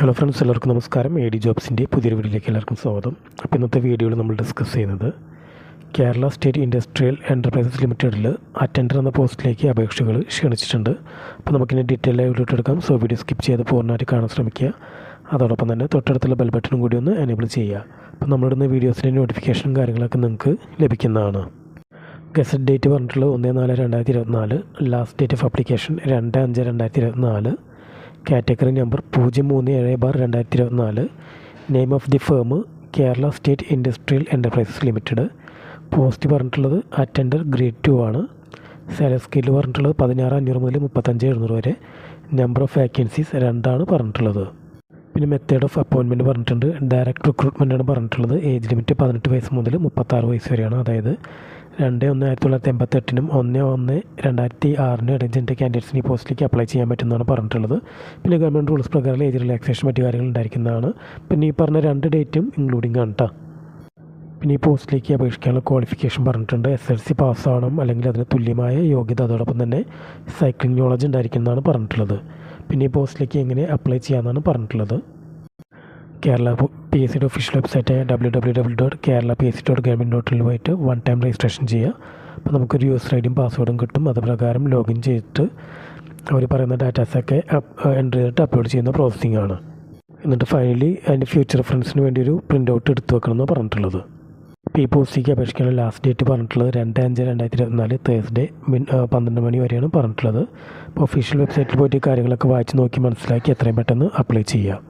Hello friends എല്ലാവർക്കും നമസ്കാരം. A D ജോബ്സിന്റെ പുതിയൊരു വീഡിയോയിലേക്ക് എല്ലാവർക്കും സ്വാഗതം. അപ്പോൾ ഇന്നത്തെ വീഡിയോയിൽ നമ്മൾ ഡിസ്കസ് ചെയ്യുന്നത് കേരള സ്റ്റേറ്റ് ഇൻഡസ്ട്രിയൽ എന്റർപ്രൈസസ് ലിമിറ്റഡിൽ അറ്റൻഡർ എന്ന പോസ്റ്റിലേക്ക് അപേക്ഷകൾ ക്ഷണിച്ചിട്ടുണ്ട്. അപ്പോൾ നമുക്കിനി ഡീറ്റെയിൽ ആയി എടുക്കാം. സോ വീഡിയോ സ്കിപ്പ് ചെയ്ത് പൂർണമായിട്ട് കാണാൻ ശ്രമിക്കുക. അതോടൊപ്പം തന്നെ തൊട്ടടുത്തുള്ള ബെൽ ബട്ടണും കൂടി ഒന്ന് എനേബിൾ ചെയ്യുക. അപ്പോൾ നമ്മളിടുന്ന വീഡിയോസിന്റെ നോട്ടിഫിക്കേഷനും കാര്യങ്ങളൊക്കെ നിങ്ങൾക്ക് ലഭിക്കുന്നതാണ്. ഗസറ്റ് ഡേറ്റ് പറഞ്ഞിട്ടുള്ളത് ഒന്ന് നാല് രണ്ടായിരത്തി ഇരുപത്തിനാല് ലാസ്റ്റ് ഡേറ്റ് ഓഫ് അപ്ലിക്കേഷൻ രണ്ട് അഞ്ച് രണ്ടായിരത്തി ഇരുപത്തിനാല് കാറ്റഗറി നമ്പർ പൂജ്യം മൂന്ന് ഏഴ് ബാർ രണ്ടായിരത്തി ഇരുപത്തിനാല്. Name of the firm Kerala state industrial enterprises limited. Post പറഞ്ഞിട്ടുള്ളത് അറ്റൻഡർ ഗ്രേഡ് ടു ആണ്. സാലറി സ്കെയിൽ പറഞ്ഞിട്ടുള്ളത് പതിനാറ് അഞ്ഞൂറ് മുതൽ മുപ്പത്തഞ്ച് എഴുന്നൂറ് വരെ. നമ്പർ ഓഫ് വേക്കൻസീസ് രണ്ടാണ് പറഞ്ഞിട്ടുള്ളത്. പിന്നെ മെത്തേഡ് ഓഫ് അപ്പോയിൻമെന്റ് പറഞ്ഞിട്ടുണ്ട്. ഡയറക്റ്റ് റിക്രൂട്ട്മെന്റ് ആണ് പറഞ്ഞിട്ടുള്ളത്. ഏജ് ലിമിറ്റ് പതിനെട്ട് വയസ്സ് മുതൽ മുപ്പത്താറ് വയസ്സ് വരെയാണ്. അതായത് രണ്ട് ഒന്ന് ആയിരത്തി തൊള്ളായിരത്തി എൺപത്തെട്ടിനും ഒന്ന് ഒന്ന് രണ്ടായിരത്തി ആറിനും ഇടയിൽ കാൻഡിഡേറ്റ്സിന് ഈ പോസ്റ്റിലേക്ക് അപ്ലൈ ചെയ്യാൻ പറ്റുന്നതാണ് പറഞ്ഞിട്ടുള്ളത്. പിന്നെ ഗവൺമെന്റ് റൂൾസ് പ്രകാരം ഏജ് റിലാക്സേഷൻ മറ്റു കാര്യങ്ങൾ ഉണ്ടായിരിക്കുന്നതാണ്. പിന്നെ ഈ പറഞ്ഞ രണ്ട് ഡേറ്റും ഇൻക്ലൂഡിംഗ് ആണ് കേട്ടോ പിന്നെ ഈ പോസ്റ്റിലേക്ക് അപേക്ഷിക്കാനുള്ള ക്വാളിഫിക്കേഷൻ പറഞ്ഞിട്ടുണ്ട്. എസ് എൽ സി പാസ്സാവണം അല്ലെങ്കിൽ അതിന് തുല്യമായ യോഗ്യത അതോടൊപ്പം തന്നെ സൈക്ലിംഗ് നോളജ് ഉണ്ടായിരിക്കുന്നതാണ് പറഞ്ഞിട്ടുള്ളത്. പിന്നെ ഈ പോസ്റ്റിലേക്ക് എങ്ങനെ അപ്ലൈ ചെയ്യാമെന്നാണ് പറഞ്ഞിട്ടുള്ളത്. കേരള പി എസ് സിയുടെ official വെബ്സൈറ്റായ W W W dot Kerala P S C dot government ഡോട്ടിൽ പോയിട്ട് വൺ ടൈം രജിസ്ട്രേഷൻ ചെയ്യുക. അപ്പോൾ നമുക്കൊരു യൂസർ ഐ ഡിയും പാസ്വേഡും കിട്ടും. അത് പ്രകാരം ലോഗിൻ ചെയ്തിട്ട് അവർ പറയുന്ന ഡാറ്റാസൊക്കെ എന്റർ ചെയ്തിട്ട് അപ്ലോഡ് ചെയ്യുന്ന പ്രോസസ്സിംഗ് ആണ്. എന്നിട്ട് ഫൈനലി അതിന്റെ ഫ്യൂച്ചർ റെഫറൻസിന് വേണ്ടി ഒരു പ്രിന്റ് ഔട്ട് എടുത്ത് വെക്കണമെന്ന് പറഞ്ഞിട്ടുള്ളത്. ഇപ്പോൾ ഈ പോസ്റ്റിക്ക് അപേക്ഷിക്കാനുള്ള ലാസ്റ്റ് ഡേറ്റ് പറഞ്ഞിട്ടുള്ളത് രണ്ട് അഞ്ച് രണ്ടായിരത്തി ഇരുപത്തിനാല് തേഴ്സ്ഡേ മിൻ പന്ത്രണ്ട് മണി വരെയാണ് പറഞ്ഞിട്ടുള്ളത്. അപ്പോൾ ഒഫീഷ്യൽ വെബ്സൈറ്റിൽ പോയിട്ട് ഈ കാര്യങ്ങളൊക്കെ വായിച്ച് നോക്കി മനസ്സിലാക്കി എത്രയും പെട്ടെന്ന് അപ്ലൈ ചെയ്യുക.